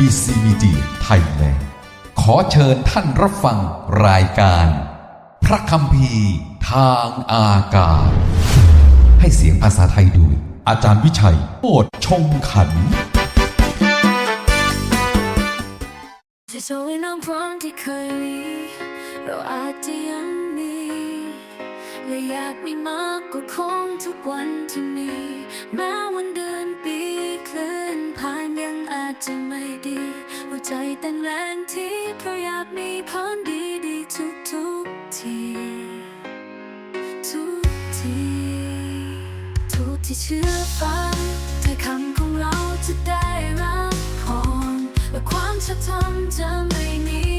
BBC Media Thailand ขอเชิญท่านรับฟังรายการ พระคำพีร์ทางอากาศ ให้เสียงภาษาไทยโดยอาจารย์วิชัยโอดชงขัน จะโชว์น้องพร้อมที่เคยมีเราอาจจะยัง และอยากมีมากกว่าคงทุกวันที่มีแม้วันเดือนปีเคลื่อนผ่านยังอาจจะไม่ดีหัวใจเต้นแรงที่เพราะอยากมีพรดีดีทุกทุกทีทุกทีทุกที่เชื่อฟังถ้อยคำของเราจะได้รับพรและความชัดทำจะไม่หนี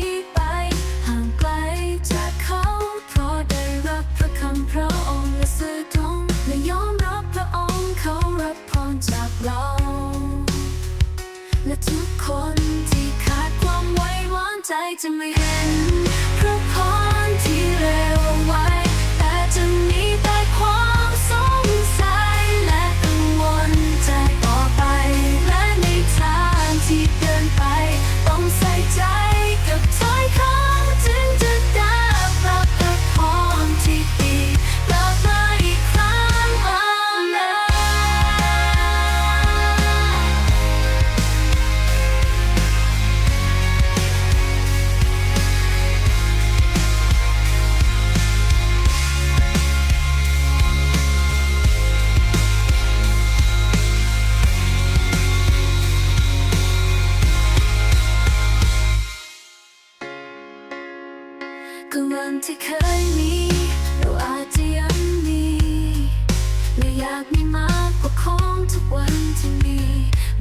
จจะไม่เห็น ก็วันที่เคยมีเราอาจจะยังมีและอยากมีมากกว่าของทุกวันที่มี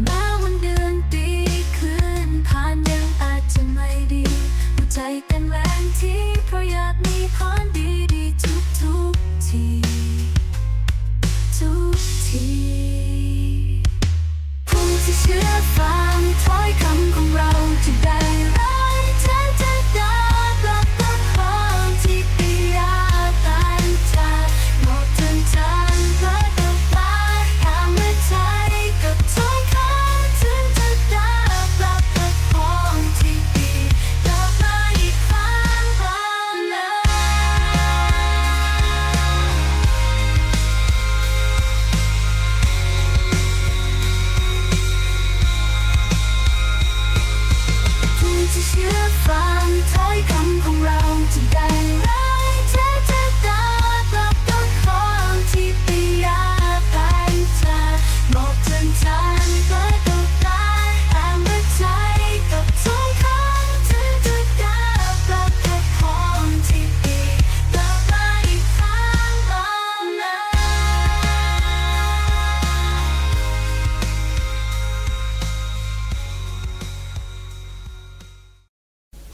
แม้วันเดือนปีเคลื่อนผ่านยังอาจจะไม่ดีหัวใจเต้นแรงที่เพราะอยากมีพรดีดีๆทุกทุกๆที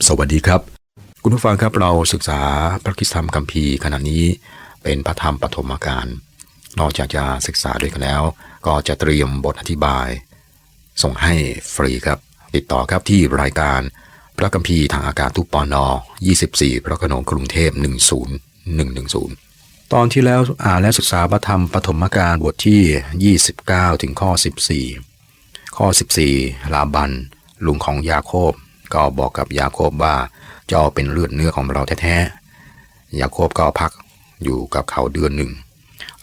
สวัสดีครับ คุณผู้ฟังครับเราศึกษาพระคิสธรรมคัมภีร์ขณะนี้เป็นพระธรรมปฐมกาลนอกจากจะศึกษาด้วยกันแล้ว ก็จะเตรียมบทอธิบาย ส่งให้ฟรีครับ ติดต่อครับที่รายการพระคัมภีร์ทางอากาศทุกปอนอ24 พระโขนงกรุงเทพ 10110 ตอนที่แล้วอ่านและศึกษาพระธรรมปฐมกาลบทที่ 29 ถึงข้อ 14 ข้อ 14 ลาบันลุงของยาโคบ ก็บอกกับยาโคบว่าเจ้าเป็นเลือดเนื้อของเราแท้ๆ ยาโคบก็พักอยู่กับเขาเดือนหนึ่ง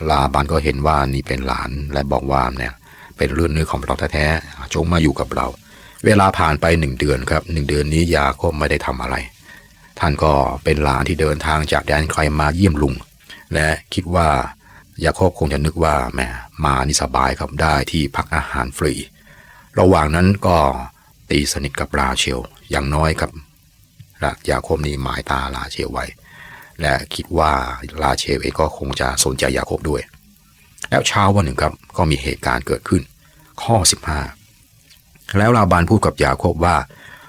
ลาบันก็เห็นว่านี่เป็นหลานและบอกว่าเนี่ยเป็นเลือดเนื้อของเราแท้ๆ จงมาอยู่กับเรา เวลาผ่านไปหนึ่งเดือนครับหนึ่งเดือนนี้ยาโคบไม่ได้ทำอะไร ท่านก็เป็นหลานที่เดินทางจากแดนไกลมาเยี่ยมลุง และคิดว่ายาโคบคงจะนึกว่าแหมมานี่สบายครับได้ที่พักอาหารฟรี ระหว่างนั้นก็ ตีสนิทกับราเชลอย่างน้อยครับยาโคบนี่หมายตาราเชลไว้ และคิดว่าราเชลเองก็คงจะสนใจยาโคบด้วย แล้วเช้าวันหนึ่งครับก็มีเหตุการณ์เกิดขึ้น ข้อ 15 แล้วลาบานพูดกับยาโคบว่า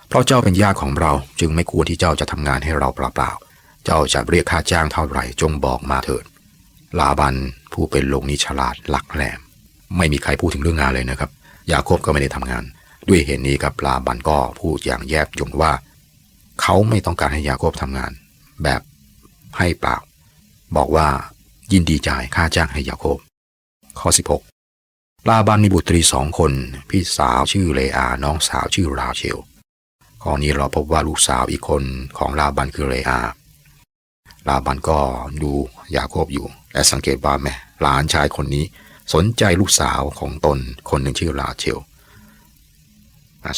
เพราะเจ้าเป็นญาติของเราจึงไม่ควรที่เจ้าจะทำงานให้เราเปล่าๆ เจ้าจะเรียกค่าจ้างเท่าไหร่จงบอกมาเถิด ลาบันผู้เป็นลงนี้ฉลาดหลักแหลม ไม่มีใครพูดถึงเรื่องงานเลยนะครับ ยาโคบก็ไม่ได้ทำงาน ด้วยเหตุนี้ครับลาบันก็พูดอย่างแยบยลว่า เขาไม่ต้องการให้ยาโคบทำงาน แบบให้เปล่า บอกว่ายินดีจ่ายค่าจ้างให้ยาโคบ ข้อ 16 ลาบันมีบุตรีสองคน พี่สาวชื่อเลอา น้องสาวชื่อราเชลข้อนี้เราพบว่าลูกสาวอีกคนของลาบันคือเลอา ลาบันก็ดูยาโคบอยู่ และสังเกตว่าแม่หลานชายคนนี้สนใจลูกสาวของตนคนหนึ่งชื่อราเชล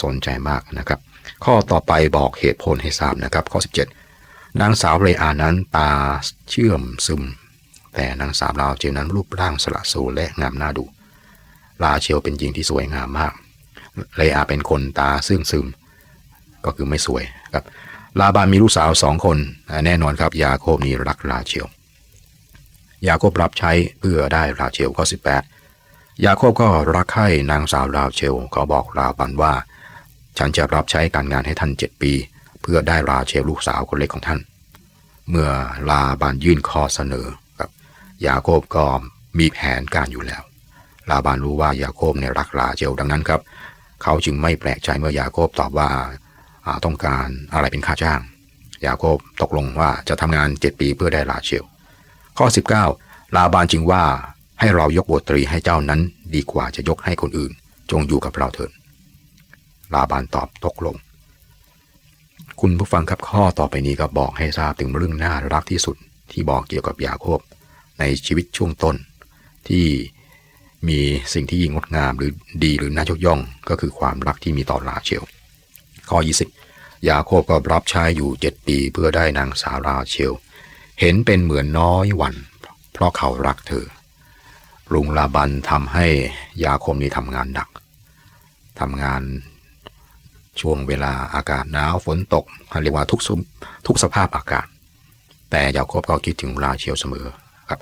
สนใจมากนะครับ ข้อต่อไปบอกเหตุผลให้ทราบนะครับ ข้อ 17 นางสาวเลอานั้นตาเชื่อมซึม แต่นางสาวราวเชลนั้นรูปร่างสละสดและงามน่าดูราเชลเป็นหญิงที่สวยงามมากเลอาเป็นคนตาซึ่งซึม ก็คือไม่สวยครับ ลาบานมีลูกสาวสองคน แน่นอนครับยาโคบนี่รักราเชล ยาโคบรับใช้เพื่อได้ราเชลข้อ 18ยาโคบก็รักใคร่นางสาวราเชลเขาบอกลาบันว่า ฉันจะรับใช้การงานให้ท่านเจ็ดปี เพื่อได้ราเชลลูกสาวคนเล็กของท่าน เมื่อลาบานยื่นข้อเสนอครับยาโคบก็มีแผนการอยู่แล้ว ลาบานรู้ว่ายาโคบเนี่ยรักราเชลดังนั้นครับ เขาจึงไม่แปลกใจเมื่อยาโคบตอบว่าาต้องการอะไรเป็นค่าจ้าง ยาโคบตกลงว่าจะทำงาน 7 ปีเพื่อได้ราเชล ข้อ 19 ลาบานจึงว่าให้เรายกบทตรีให้เจ้านั้นดีกว่าจะยกให้คนอื่น จงอยู่กับเราเถิด ลาบานตอบตกลง คุณผู้ฟังครับข้อต่อไปนี้ก็บอกให้ทราบถึงเรื่องน่ารักที่สุดที่บอกเกี่ยวกับยาโคบในชีวิตช่วงต้น ที่มีสิ่งที่งดงามหรือดีหรือน่ายกย่อง ก็คือความรักที่มีต่อราเชล ข้อ 20 ยาโคบก็รับใช้อยู่เจ็ดปีเพื่อได้นางสาวราเชล เห็นเป็นเหมือนน้อยวัน เพราะเขารักเธอลุงลาบันทำให้ยาโคบนี้ทำงานหนักทำงาน ช่วงเวลาอากาศหนาวฝนตกเรียกว่าทุกสทุกสภาพอากาศ แต่ยาโคบก็คิดถึงราเชลเสมอครับ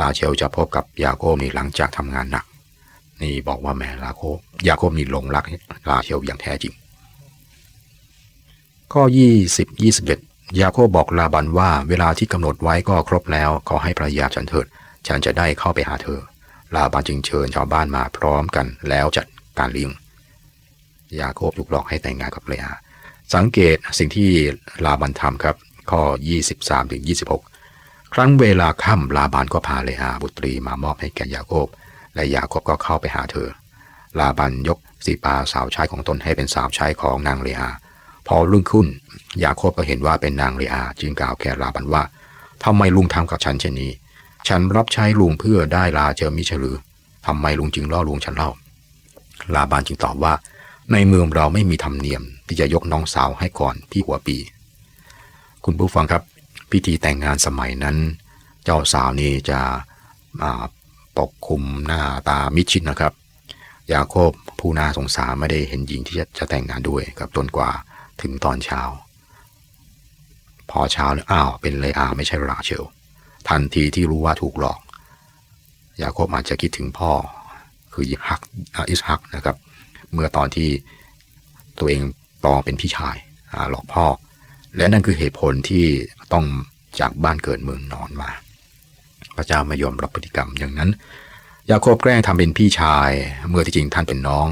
ราเชลจะพบกับยาโคบนี่หลังจากทำงานหนัก นี่บอกว่าแม่ลาโคบยาโคบนี่หลงรักราเชลอย่างแท้จริง ข้อ 20 21 ยาโคบบอกลาบันว่าเวลาที่กำหนดไว้ก็ครบแล้วขอให้ภรรยาฉันเถิด ฉันจะได้เข้าไปหาเธอ ลาบันจึงเชิญชาวบ้านมาพร้อมกันแล้วจัดการเลี้ยง ยาโคบถูกหลอกให้แต่งงานกับเลอา สังเกตสิ่งที่ลาบันทำครับข้อ 23ถึง26 ครั้งเวลาค่ำลาบานก็พาเลอาบุตรีมามอบให้แก่ยาโคบ และยาโคบก็เข้าไปหาเธอ ลาบันยกสีปาสาวใช้ของตนให้เป็นสาวใช้ของนางเลอาพอรุ่งขึ้นยาโคบก็เห็นว่าเป็นนางเลอาจึงกล่าวแก่ลาบันว่าทำไมลุงทำกับฉันเช่นนี้ ฉันรับใช้ลุงเพื่อได้ลาเจอมิฉหรือทำไมลุงจึงล่อลวงฉันเล่า ลาบานจึงตอบว่า ในเมืองเราไม่มีธรรมเนียม ที่จะยกน้องสาวให้ก่อนที่หัวปี คุณผู้ฟังครับ พิธีแต่งงานสมัยนั้น เจ้าสาวนี่จะปกคลุมหน้าตามิดชิดนะครับ ยาโคบผู้น่าสงสารไม่ได้เห็นหญิงที่จะจะแต่งงานด้วยครับจนกว่าถึงตอนเช้า พอเช้าเนี่ยอ้าวเป็นเลยอาไม่ใช่ราเชล ทันทีที่รู้ว่าถูกหลอก ยาโคบอาจจะคิดถึงพ่อคือยิฮักอิสฮักนะครับ เมื่อตอนที่ตัวเองปลอมเป็นพี่ชายหลอกพ่อ และนั่นคือเหตุผลที่ต้องจากบ้านเกิดเมืองนอนมา พระเจ้าไม่ยอมรับพฤติกรรมอย่างนั้น ยาโคบแกล้งทำเป็นพี่ชาย เมื่อที่จริงท่านเป็นน้อง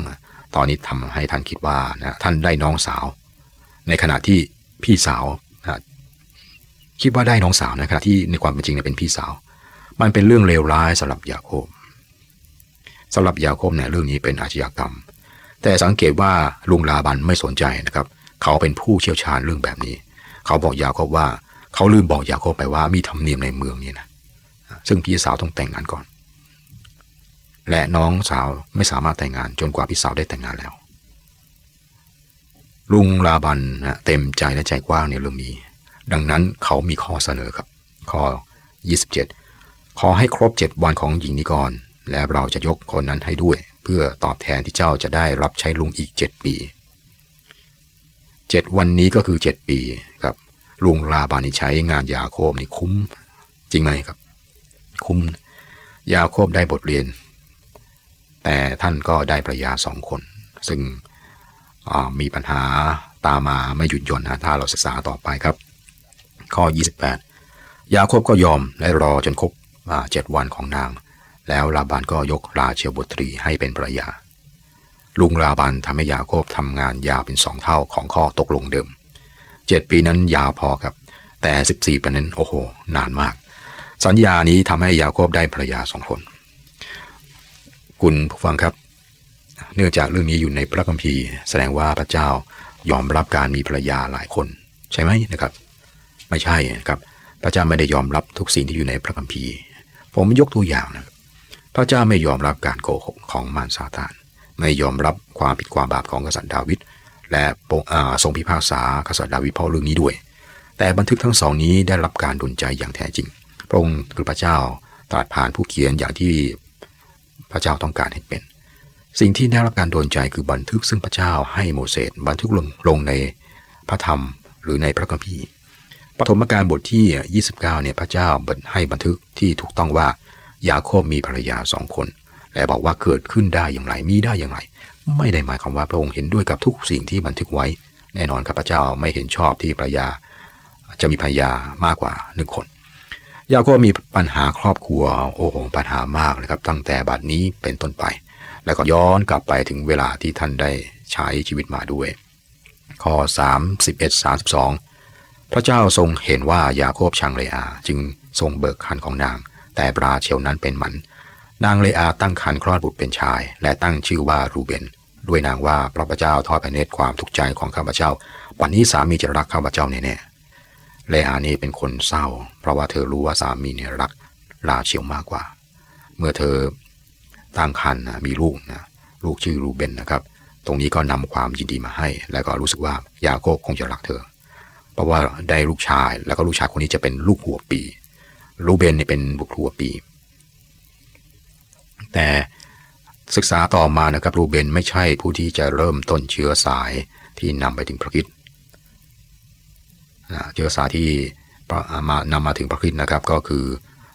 ตอนนี้ทำให้ท่านคิดว่านะท่านได้น้องสาว ในขณะที่พี่สาวนะคิดว่าได้น้องสาวในขณะที่ในความเป็นจริงเนี่ยเป็นพี่สาว มันเป็นเรื่องเลวร้ายสำหรับยาโคบสำหรับยาโคบเนี่ยเรื่องนี้เป็นอาชญากรรม แต่สังเกตว่าลุงลาบันไม่สนใจนะครับ เขาเป็นผู้เชี่ยวชาญเรื่องแบบนี้ เขาบอกยาโคบว่า เขาลืมบอกยาโคบไปว่ามีธรรมเนียมในเมืองนี้นะซึ่งพี่สาวต้องแต่งงานก่อน และน้องสาวไม่สามารถแต่งงานจนกว่าพี่สาวได้แต่งงานแล้ว ลุงลาบันนะเต็มใจและใจกว้างในเรื่องนี้ ดังนั้นเขามีข้อเสนอครับ ข้อ 27 ขอให้ครบ 7 วันของหญิงนิกร และเราจะยกคนนั้นให้ด้วย เพื่อตอบแทนที่เจ้าจะได้รับใช้ลุงอีก7ปี7วันนี้ก็คือ7ปีครับลุงลาบานี่ใช้งานยาโคบนี่คุ้ม จริงไหมครับ คุ้มยาโคบได้บทเรียน แต่ท่านก็ได้ภรรยาสองคน ซึ่งมีปัญหาตามมาไม่หยุดย่อนนะถ้าเราศึกษาต่อไปครับ ข้อ 28 ยาโคบก็ยอมและรอจนครบเจ็ดวันของนาง แล้วลาบานก็ยกราเชลบุตรีให้เป็นภรรยา ลุงลาบานทำให้ยาโคบทำงานยาวเป็นสองเท่าของข้อตกลงเดิมเจ็ดปีนั้นยาวพอครับ แต่สิบสี่ปีนั้นโอ้โห นานมาก สัญญานี้ทำให้ยาโคบได้ภรรยาสองคน คุณผู้ฟังครับ เนื่องจากเรื่องนี้อยู่ในพระคัมภีร์แสดงว่าพระเจ้ายอมรับการมีภรรยาหลายคน ใช่ไหมนะครับ ไม่ใช่นะครับ พระเจ้าไม่ได้ยอมรับทุกสิ่งที่อยู่ในพระคัมภีร์ ผมยกตัวอย่างนะครับ พระเจ้าไม่ยอมรับการโกหกของมารซาตาน ไม่ยอมรับความผิดความบาปของกษัตริย์ดาวิดและทรงพิพากษากษัตริย์ดาวิดเพราะเรื่องนี้ด้วย แต่บันทึกทั้งสองนี้ได้รับการดลใจอย่างแท้จริง พระองค์คือพระเจ้าตรัสผ่านผู้เขียนอย่างที่พระเจ้าต้องการให้เป็น สิ่งที่ได้รับการโดนใจคือบันทึกซึ่งพระเจ้าให้โมเสสบันทึกลงลงในพระธรรมหรือในพระคัมภีร์ปฐมกาลบทที่ 29เนี่ยพระเจ้าให้บันทึกที่ถูกต้องว่า ยาโคบมีภรรยาสองคน และบอกว่าเกิดขึ้นได้อย่างไรมีได้อย่างไร ไม่ได้หมายความว่าพระองค์เห็นด้วยกับทุกสิ่งที่บันทึกไว้ แน่นอนครับพระเจ้าไม่เห็นชอบที่ภรรยา จะมีภรรยามากกว่าหนึ่งคนยาโคบมีปัญหาครอบครัวโอ้โหปัญหามากนะครับ ตั้งแต่บัดนี้เป็นต้นไป แล้วก็ย้อนกลับไปถึงเวลาที่ท่านได้ใช้ชีวิตมาด้วยข้อ31 32 พระเจ้าทรงเห็นว่ายาโคบชังเลอา จึงทรงเบิกคันของนาง แต่บราเชลนั้นเป็นหมันนางเลอาตั้งคันคลอดบุตรเป็นชาย และตั้งชื่อว่ารูเบน ด้วยนางว่าพระพเจ้าทอดพระเนตรความทุกข์ใจของข้าพเจ้า วันนี้สามีจะรักข้าพเจ้าแน่ๆเลอานี่เป็นคนเศร้า เพราะว่าเธอรู้ว่าสามีเนี่ยรักลาเชียวมากกว่า เมื่อเธอตั้งครรภ์นะมีลูกนะลูกชื่อรูเบนนะครับ ตรงนี้ก็นำความยินดีมาให้ แล้วก็รู้สึกว่ายาโคบคงจะรักเธอ เพราะว่าได้ลูกชายแล้วก็ลูกชายคนนี้จะเป็นลูกหัวปี รูเบนเนี่ยเป็นบุตรัวปี แต่ศึกษาต่อมานะครับรูเบนไม่ใช่ผู้ที่จะเริ่มต้นเชื้อสายที่นำไปถึงพระคริสต์เชื้อสายที่มานำมาถึงพระคริสต์นะครับก็คือ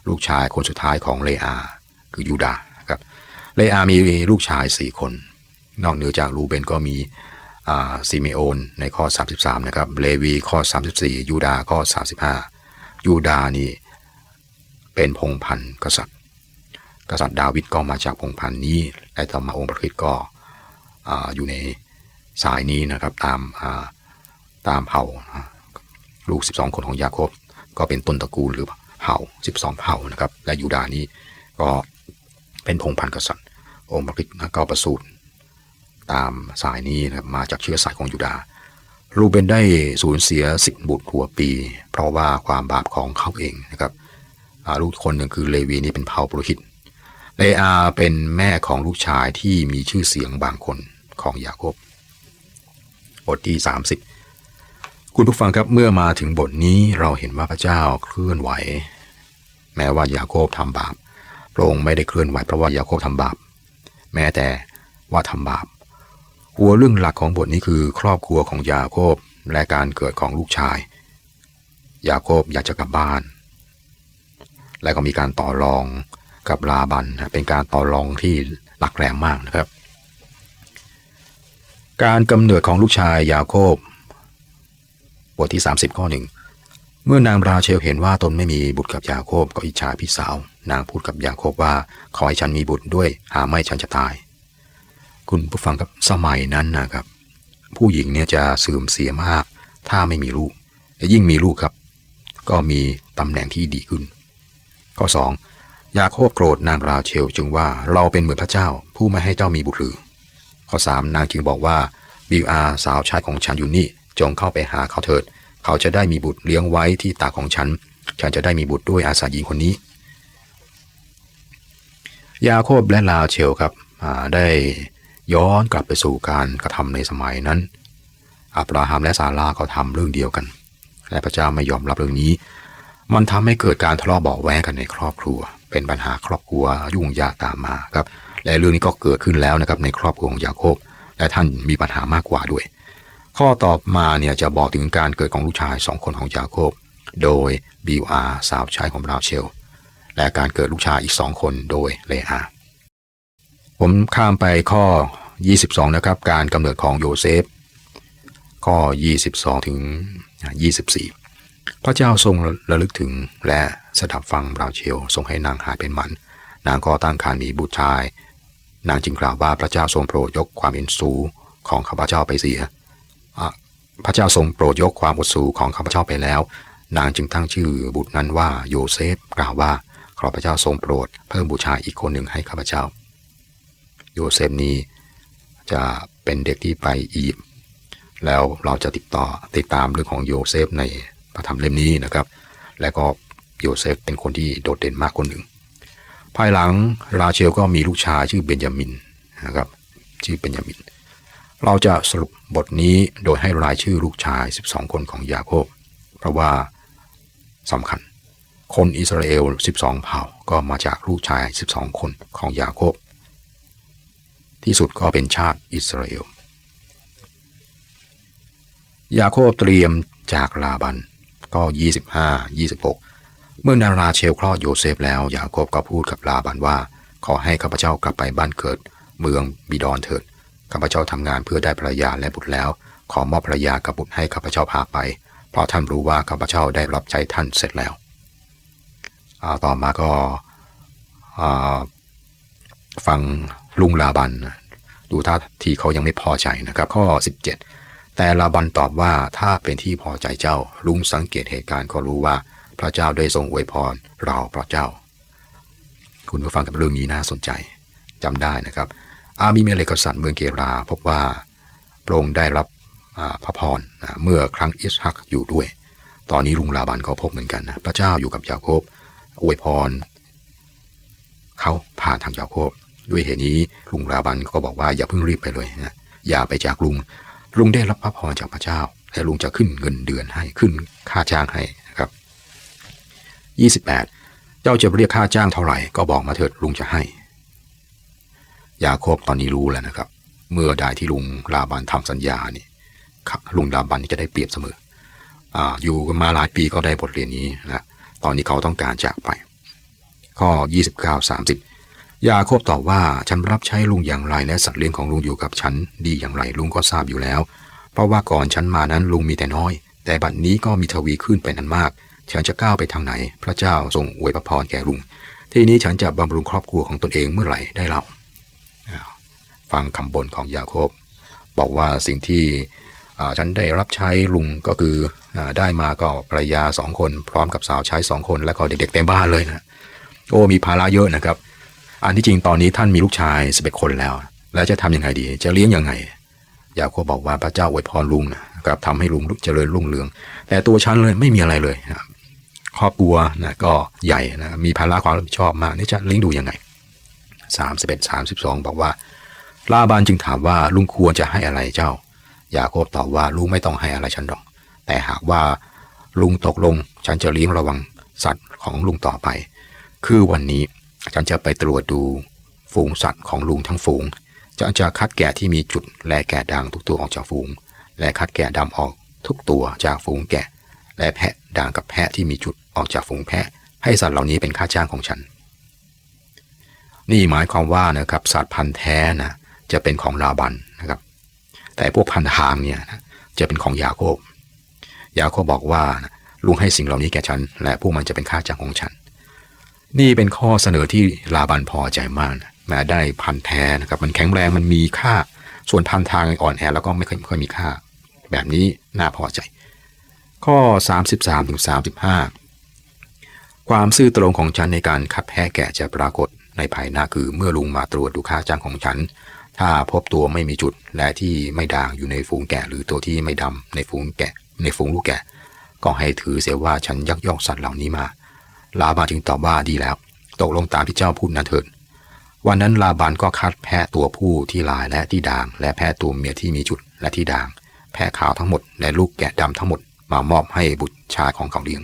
ลูกชายคนสุดท้ายของเลอา คือยูดาครับเลอามีลูกชาย 4 คน นอกเหนือจากรูเบนก็มีซิเมโอนในข้อ 33 นะครับ เลวีข้อ 34 ยูดาข้อ 35 ยูดานี่ เป็นพงพันธ์กษัตริย์ กษัตริย์ดาวิดก็มาจากพงพันธ์นี้และต่อมาองค์พระคริสต์ก็อยู่ในสายนี้นะครับตามตามเผ่าลูก 12 คนของยาโคบ ก็เป็นต้นตระกูลหรือเผ่า 12 เผ่านะครับ และยูดานี้ก็เป็นพงพันธ์กษัตริย์ องค์พระคริสต์ก็ประสูติตามสายนี้นะครับมาจากเชื้อสายของยูดาห์รูเบนได้สูญเสียสิบบุตรหัวปี เพราะว่าความบาปของเขาเองนะครับ ลูกคนหนึ่งคือเลวีนี่เป็นเผ่าปุโรหิตเลอาเป็นแม่ของลูกชายที่มีชื่อเสียงบางคนของยาโคบบทที่ 30 คุณผู้ฟังครับเมื่อมาถึงบทนี้เราเห็นว่าพระเจ้าเคลื่อนไหว แม้ว่ายาโคบทำบาปพระองค์ไม่ได้เคลื่อนไหวเพราะว่ายาโคบทำบาป แม้แต่ว่าทำบาป หัวเรื่องหลักของบทนี้คือครอบครัวของยาโคบและการเกิดของลูกชาย ยาโคบอยากจะกลับบ้าน และก็มีการต่อรองกับลาบันเป็นการต่อรองที่หลักแรงมากนะครับ การกำเนิดของลูกชายยาโคบบทที่ 30 ข้อหนึ่งเมื่อนางราเชลเห็นว่าตนไม่มีบุตรกับยาโคบก็อิจฉาพี่สาว นางพูดกับยาโคบว่าขอให้ฉันมีบุตรด้วยหาไม่ฉันจะตาย คุณผู้ฟังครับสมัยนั้นนะครับ ผู้หญิงเนี่ยจะเสื่อมเสียมาก ถ้าไม่มีลูกและยิ่งมีลูกครับ ก็มีตำแหน่งที่ดีขึ้น ข้อ 2. ยาโคบโกรธนางราเชลจึงว่าเราเป็นเหมือนพระเจ้าผู้ไม่ให้เจ้ามีบุตรหรือ ข้อ 3. นางจึงบอกว่าบิวอาสาวชายของฉันอยู่นี่จงเข้าไปหาเขาเถิด เขาจะได้มีบุตรเลี้ยงไว้ที่ตาของฉัน ฉันจะได้มีบุตรด้วยอาสาหญิงคนนี้ ยาโคบและลาเชลครับได้ย้อนกลับไปสู่การกระทำในสมัยนั้นอับราฮัมและซาราก็ทำเรื่องเดียวกัน และพระเจ้าไม่ยอมรับเรื่องนี้ มันทำให้เกิดการทะเลาะเบาแวงกันในครอบครัว เป็นปัญหาครอบครัวยุ่งยากตามมาครับ และเรื่องนี้ก็เกิดขึ้นแล้วนะครับในครอบครัวของยาโคบ และท่านมีปัญหามากกว่าด้วย ข้อต่อมาเนี่ยจะบอกถึงการเกิดของลูกชายสองคนของยาโคบ โดยบิวอาสาวชายของราเชล และการเกิดลูกชายอีกสองคนโดยเลอาผมข้ามไปข้อ 22 นะครับ การกำเนิดของโยเซฟ ข้อ 22 ถึง 24 พระเจ้าทรงระลึกถึงและสดับฟังราเชลทรงให้นางหายเป็นหมัน นางก็ตั้งครรภ์มีบุตรชาย นางจึงกล่าวว่าพระเจ้าทรงโปรดยกความเอ็นสูของข้าพเจ้าไปเสีย พระเจ้าทรงโปรดยกความอดสูของข้าพเจ้าไปแล้ว นางจึงตั้งชื่อบุตรนั้นว่าโยเซฟกล่าวว่าขอพระเจ้าทรงโปรดเพิ่มบุตรชายอีกคนหนึ่งให้ข้าพเจ้า โยเซฟนี้จะเป็นเด็กที่ไปอียิปต์แล้วเราจะติดต่อติดตามเรื่องของโยเซฟใน พระธรรมเล่มนี้นะครับ และก็โยเซฟเป็นคนที่โดดเด่นมากคนหนึ่ง ภายหลังราเชลก็มีลูกชายชื่อเบนจามินนะครับชื่อเบนจามิน เราจะสรุปบทนี้โดยให้รายชื่อลูกชาย 12 คนของยาโคบ เพราะว่าสำคัญ คนอิสราเอล 12 เผ่าก็มาจากลูกชาย 12 คนของยาโคบ ที่สุดก็เป็นชาติอิสราเอลยาโคบเตรียมจากลาบัน ก็ 25 26 เมื่อนาราเชลคลอดโยเซฟแล้วยาโคบก็พูดกับลาบันว่า ขอให้ข้าพเจ้ากลับไปบ้านเกิด เมืองบิดอนเถิดข้าพเจ้าทำงานเพื่อได้ภรรยาและบุตรแล้ว ขอมอบภรรยากับบุตรให้ข้าพเจ้าพาไป เพราะท่านรู้ว่าข้าพเจ้าได้รับใช้ท่านเสร็จแล้วต่อมาก็ฟังลุงลาบัน ดูท่าทีเขายังไม่พอใจนะครับ ข้อ 17 แต่ลาบันตอบว่าถ้าเป็นที่พอใจเจ้า ลุงสังเกตเหตุการณ์ก็รู้ว่า พระเจ้าได้ทรงอวยพรเราพระเจ้า คุณผู้ฟังกับเรื่องนี้น่าสนใจจำได้นะครับ อามีเมเลกษัตริย์เมืองเกราพบว่าพระองค์ได้รับพระพรเมื่อครั้งอิสฮักอยู่ด้วย ตอนนี้ลุงลาบันก็พบเหมือนกันนะพระเจ้าอยู่กับยาโคบอวยพรเขาผ่านทางยาโคบด้วยเหตุนี้ลุงลาบันก็บอกว่าอย่าเพิ่งรีบไปเลยนะอย่าไปจากลุง ลุงได้รับพระพรจากพระเจ้า และลุงจะขึ้นเงินเดือนให้ขึ้นค่าจ้างให้นะครับ 28 เจ้าจะเรียกค่าจ้างเท่าไหร่ก็บอกมาเถิดลุงจะให้ ยาโคบตอนนี้รู้แล้วนะครับ เมื่อใดที่ลุงลาบันทำสัญญานี่ลุงลาบันจะได้เปรียบเสมออ่าอยู่กันมาหลายปีก็ได้บทเรียนนี้นะตอนนี้เขาต้องการจากไป ข้อ 29 30 ยาโคบตอบว่าฉันรับใช้ลุงอย่างไรและสัตว์เลี้ยงของลุงอยู่กับฉันดีอย่างไรลุงก็ทราบอยู่แล้ว เพราะว่าก่อนฉันมานั้นลุงมีแต่น้อย แต่บัดนี้ก็มีทวีขึ้นเป็นอันมาก ฉันจะก้าวไปทางไหน พระเจ้าทรงอวยพรแก่ลุง ทีนี้ฉันจะบำรุงครอบครัวของตนเองเมื่อไหร่ได้เล่าอ้วฟังคำบ่นของยาโคบ บอกว่าสิ่งที่ฉันได้รับใช้ลุงก็คืออได้มาก็ภรรยาสองคน พร้อมกับสาวใช้สองคน แล้วก็เด็กๆเต็มบ้านเลยนะโอ้มีภาระเยอะนะครับ อันที่จริงตอนนี้ท่านมีลูกชายสิบเอ็ดคนแล้ว แล้วจะทำยังไงดี จะเลี้ยงยังไง ยาโคบบอกว่าพระเจ้าอวยพรลุงนะครับทำให้ลุงเจริญรุ่งเรือง แต่ตัวฉันเลยไม่มีอะไรเลยนะครับครอบครัวนะก็ใหญ่นะมีภาระความรับผิดชอบมากนี่จะเลี้ยงดูยังไงสามสิบเอ็ดสามสิบสองบอกว่าลาบานจึงถามว่าลุงควรจะให้อะไรเจ้า ยาโคบตอบว่าลุงไม่ต้องให้อะไรฉันหรอก แต่หากว่าลุงตกลงฉันจะเลี้ยงระวังสัตว์ของลุงต่อไป คือวันนี้ ฉันจะไปตรวจดูฝูงสัตว์ของลุงทั้งฝูงฉันจะคัดแกะที่มีจุดแลแกะด่างทุกตัวออกจากฝูง และคัดแกะดำออกทุกตัวจากฝูงแกะ และแพะด่างกับแพะที่มีจุดออกจากฝูงแพะ ให้สัตว์เหล่านี้เป็นค่าจ้างของฉัน นี่หมายความว่านะครับสัตว์พันธุ์แท้นะจะเป็นของลาบันนะครับ แต่พวกพันธุ์ทางเนี่ยนะจะเป็นของยาโคบยาโคบบอกว่าลุงให้สิ่งเหล่านี้แก่ฉัน และพวกมันจะเป็นค่าจ้างของฉัน นี่เป็นข้อเสนอที่ลาบันพอใจมากนะแม้ได้พันแท้นะครับมันแข็งแรงมันมีค่า ส่วนพันทางอ่อนแอแล้วก็ไม่ค่อยม่ค่อยมีค่า แบบนี้น่าพอใจ ข้อ 33ถึง35ความซื่อตรงของฉันในการคัดแพะแกะจะปรากฏในภายหน้าคือเมื่อลุงมาตรวจดูค่าจ้างของฉัน ถ้าพบตัวไม่มีจุดและที่ไม่ด่างอยู่ในฝูงแกะ หรือตัวที่ไม่ดำในฝูงแกะ ในฝูงลูกแกะ ก็ให้ถือเสียว่าฉันยักยอกสัตว์เหล่านี้มา ลาบานจึงตอบว่าดีแล้ว ตกลงตามที่เจ้าพูดนะเถิดวันนั้นลาบานก็คัดแพะตัวผู้ที่ลายและที่ด่าง และแพะตัวเมียที่มีจุดและที่ด่าง แพะขาวทั้งหมด และลูกแกะดำทั้งหมดมามอบให้บุตรชายของเขาเลี้ยง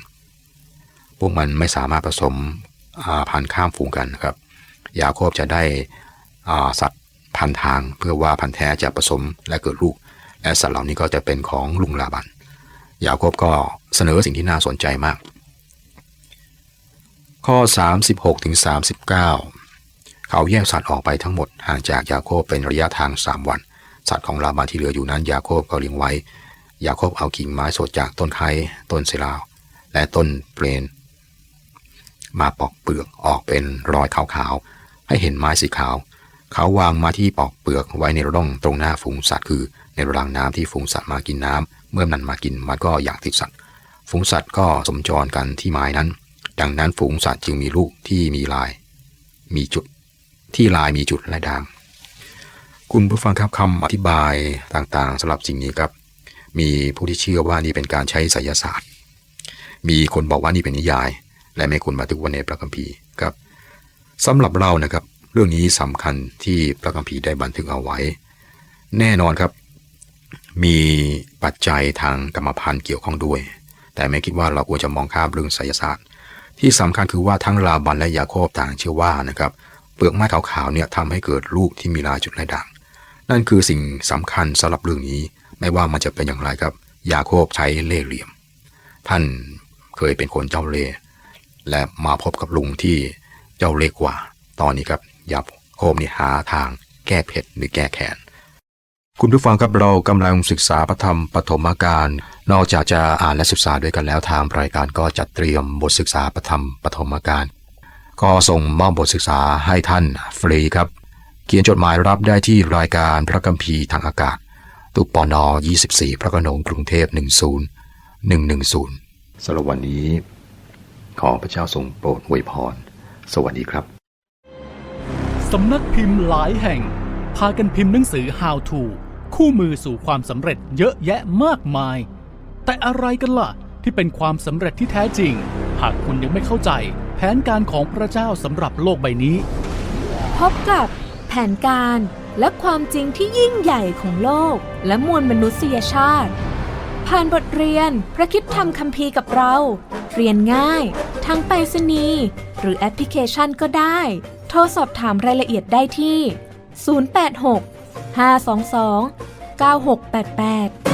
พวกมันไม่สามารถผสมอาพันธุ์ข้ามฝูงกันนะครับ ยาโคบจะได้อาสัตว์พันทางเพื่อว่าพันธุ์แท้จะผสมและเกิดลูก และสัตว์เหล่านี้ก็จะเป็นของลุงลาบันยาโคบก็เสนอสิ่งที่น่าสนใจมาก ข้อ 36ถึง39 เขาแยกสัตว์ออกไปทั้งหมดห่างจากยาโคบเป็นระยะทาง 3 วัน สัตว์ของลาบานที่เหลืออยู่นั้นยาโคบก็เลี้ยงไว้ ยาโคบเอากิ่งไม้สดจากต้นไครต้นเซลาว และต้นเปลน มาปอกเปลือกออกเป็นรอยขาวๆ ให้เห็นไม้สีขาว เขาวางมาที่ปอกเปลือกไว้ในร่องตรงหน้าฝูงสัตว์คือ ในรางน้ำที่ฝูงสัตว์มากินน้ำเมื่อมันมากินมันก็อยากติดสัตว์ ฝูงสัตว์ก็สมจรกันที่ไม้นั้น ดังนั้นฝูงสัตว์จึงมีลูกที่มีลาย มีจุดที่ลายมีจุดและด่าง คุณผู้ฟังครับคำอธิบายต่างๆสำหรับสิ่งนี้ครับ มีผู้ที่เชื่อว่านี่เป็นการใช้ไสยศาสตร์ มีคนบอกว่านี่เป็นนิยาย และไม่ควรบันทึกไว้ในพระคัมภีร์ครับสำหรับเรานะครับ เรื่องนี้สำคัญที่พระคัมภีร์ได้บันทึกเอาไว้ แน่นอนครับ มีปัจจัยทางกรรมพันธุ์เกี่ยวข้องด้วย แต่ไม่คิดว่าเราควรจะมองข้ามเรื่องไสยศาสตร์ ที่สำคัญคือว่าทั้งลาบันและยาโคบต่างเชื่อว่านะครับเปลือกไม้ขาวๆเนี่ยทำให้เกิดลูกที่มีลายจุดลายด่าง นั่นคือสิ่งสำคัญสำหรับเรื่องนี้ ไม่ว่ามันจะเป็นอย่างไรครับยาโคบใช้เล่ห์เหลี่ยม ท่านเคยเป็นคนเจ้าเล่ห์และมาพบกับลุงที่เจ้าเล่ห์กว่า ตอนนี้ครับยาโคบนี่หาทางแก้เผ็ดหรือแก้แค้น คุณผู้ฟังครับเรากำลังศึกษาพระธรรมปฐมกาลนอกจากจะอ่านและศึกษาด้วยกันแล้วทางรายการก็จัดเตรียมบทศึกษาพระธรรมปฐมกาลก็ส่งมอบบทศึกษาให้ท่านฟรีครับ เขียนจดหมายรับได้ที่รายการพระคัมภีร์ทางอากาศตุกปอนอ24 พระโขนงกรุงเทพ 10110สำหรับวันนี้ ขอพระเจ้าทรงโปรดอวยพร สวัสดีครับ สำนักพิมพ์หลายแห่ง พากันพิมพ์หนังสือ How to คู่มือสู่ความสำเร็จเยอะแยะมากมาย แต่อะไรกันล่ะ ที่เป็นความสำเร็จที่แท้จริง หากคุณยังไม่เข้าใจ แผนการของพระเจ้าสำหรับโลกใบนี้ พบกับแผนการและความจริงที่ยิ่งใหญ่ของโลก และมวลมนุษยชาติ ผ่านบทเรียนพระคิดธรรมคัมภีร์กับเรา เรียนง่ายทั้งไปรษณีย์หรือแอปพลิเคชันก็ได้ โทรสอบถามรายละเอียดได้ที่ 086 522 9688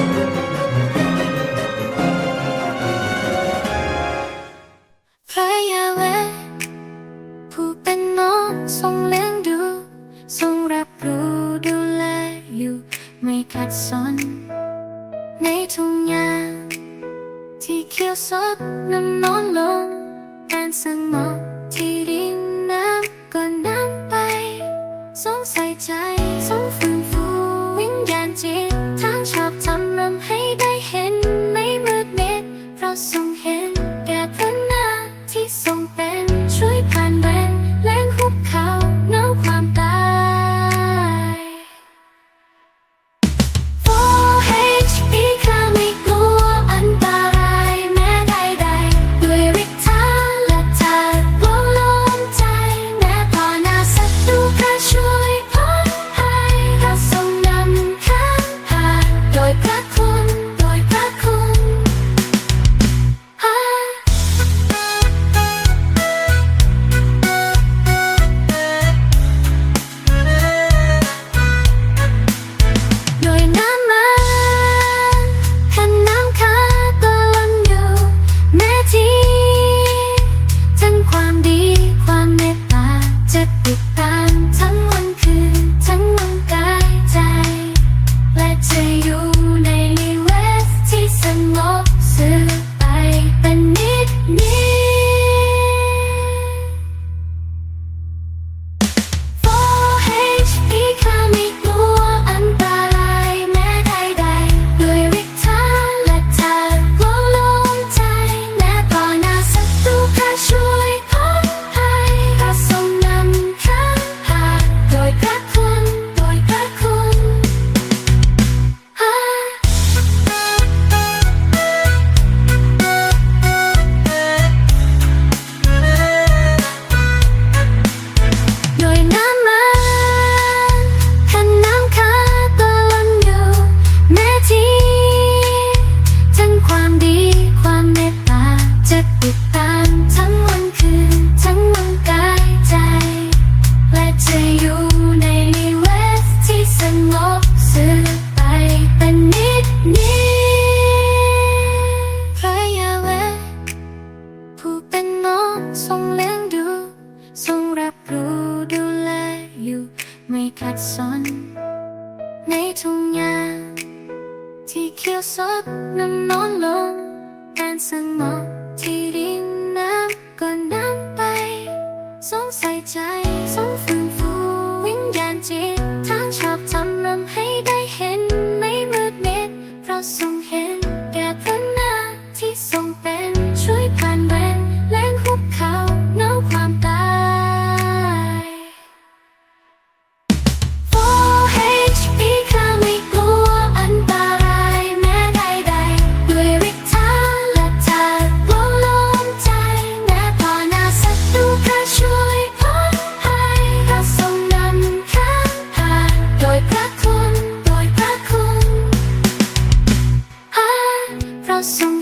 chanson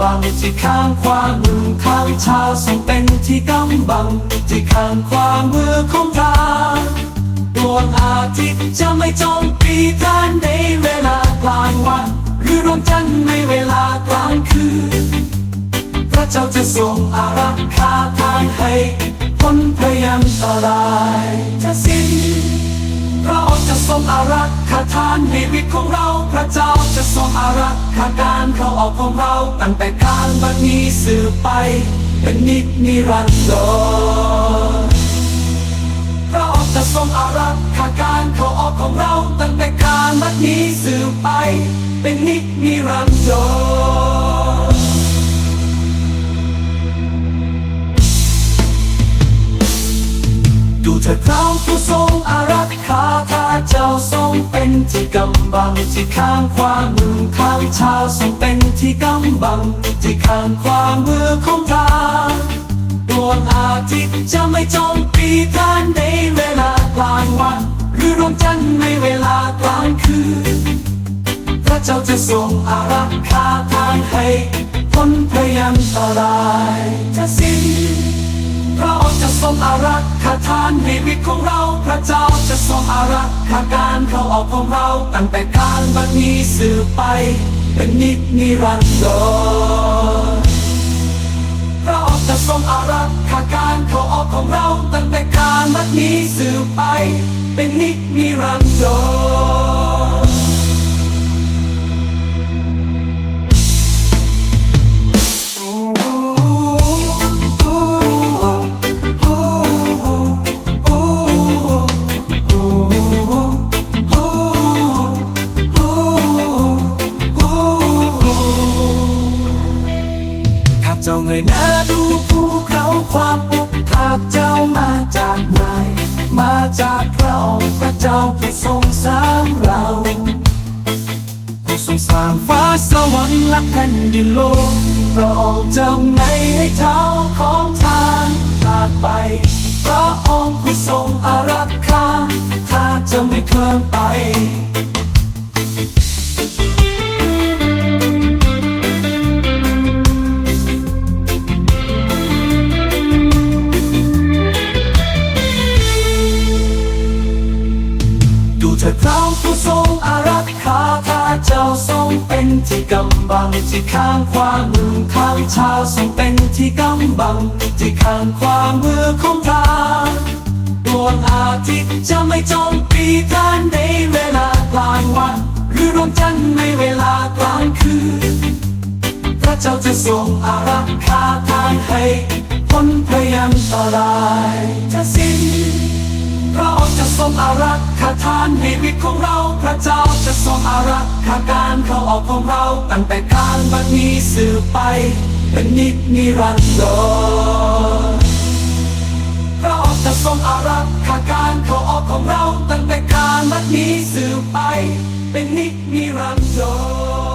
บังที่ข้างขวามือข้างชาทรงเป็นที่กำบังที่ข้างขวามือของทางดวงอาทิตย์จะไม่จมตีท่านในเวลากลางวัน หรือดวงจันทร์ในเวลากลางคืน พระเจ้าจะทรงอารักขาทางให้พ้นพยันตรายจะสิ้นพระองค์จะทรงอารัก คาทานในวิตของเรา พระเจ้าจะทรงอารักขาการเข้าออกของเรา ตั้งแต่การบัดนี้สืบไป เป็นนิจนิรันดรพระองค์จะทรงอารักขาการเข้าออกของเรา ตั้งแต่การบัดนี้สืบไป เป็นนิจนิรันดร เถิดพระผู้ทรงอารักขาข้าเจ้าทรงเป็นที่กำบังที่ข้างขวามือข้างชาทรงเป็นที่กำบังที่ข้างขวามือของทางดวงอาทิตย์จะไม่จมตีท่านในเวลากลางวัน หรือดวงจันทร์ในเวลากลางคืน พระเจ้าจะทรงอารักขาทางให้พ้นพยันตรายจะสิ้น พระองค์จะทรงอารักขาทานในวิตของเรา พระเจ้าจะทรงอารักขาการเข้าออกของเรา ตั้งแต่การบัดนี้สืบไป เป็นนิจนิรันดรพระองค์จะทรงอารักขาการเข้าออกของเรา ตั้งแต่การบัดนี้สืบไป เป็นนิจนิรันดร แผ่นดินโลกพระองค์จะไม่ให้เท้าของทางพาดไป เป็นที่กำบังที่ข้างขวามือข้างชาทรงเป็นที่กำบังที่ข้างขวามือของทางดวงอาทิตย์จะไม่จมตีท่านในเวลากลางวัน หรือดวงจันทร์ในเวลากลางคืน พระเจ้าจะทรงอารักขาทางให้พ้นพยันตรายจะสิ้น พระองค์จะทรงอารักขาทานในวิตของเรา พระเจ้าจะทรงอารักขาการเข้าออกของเรา ตั้งแต่การบัดนี้สืบไป เป็นนิจนิรันดรพระองค์จะทรงอารักขาการเข้าออกของเรา ตั้งแต่การบัดนี้สืบไป เป็นนิจนิรันดร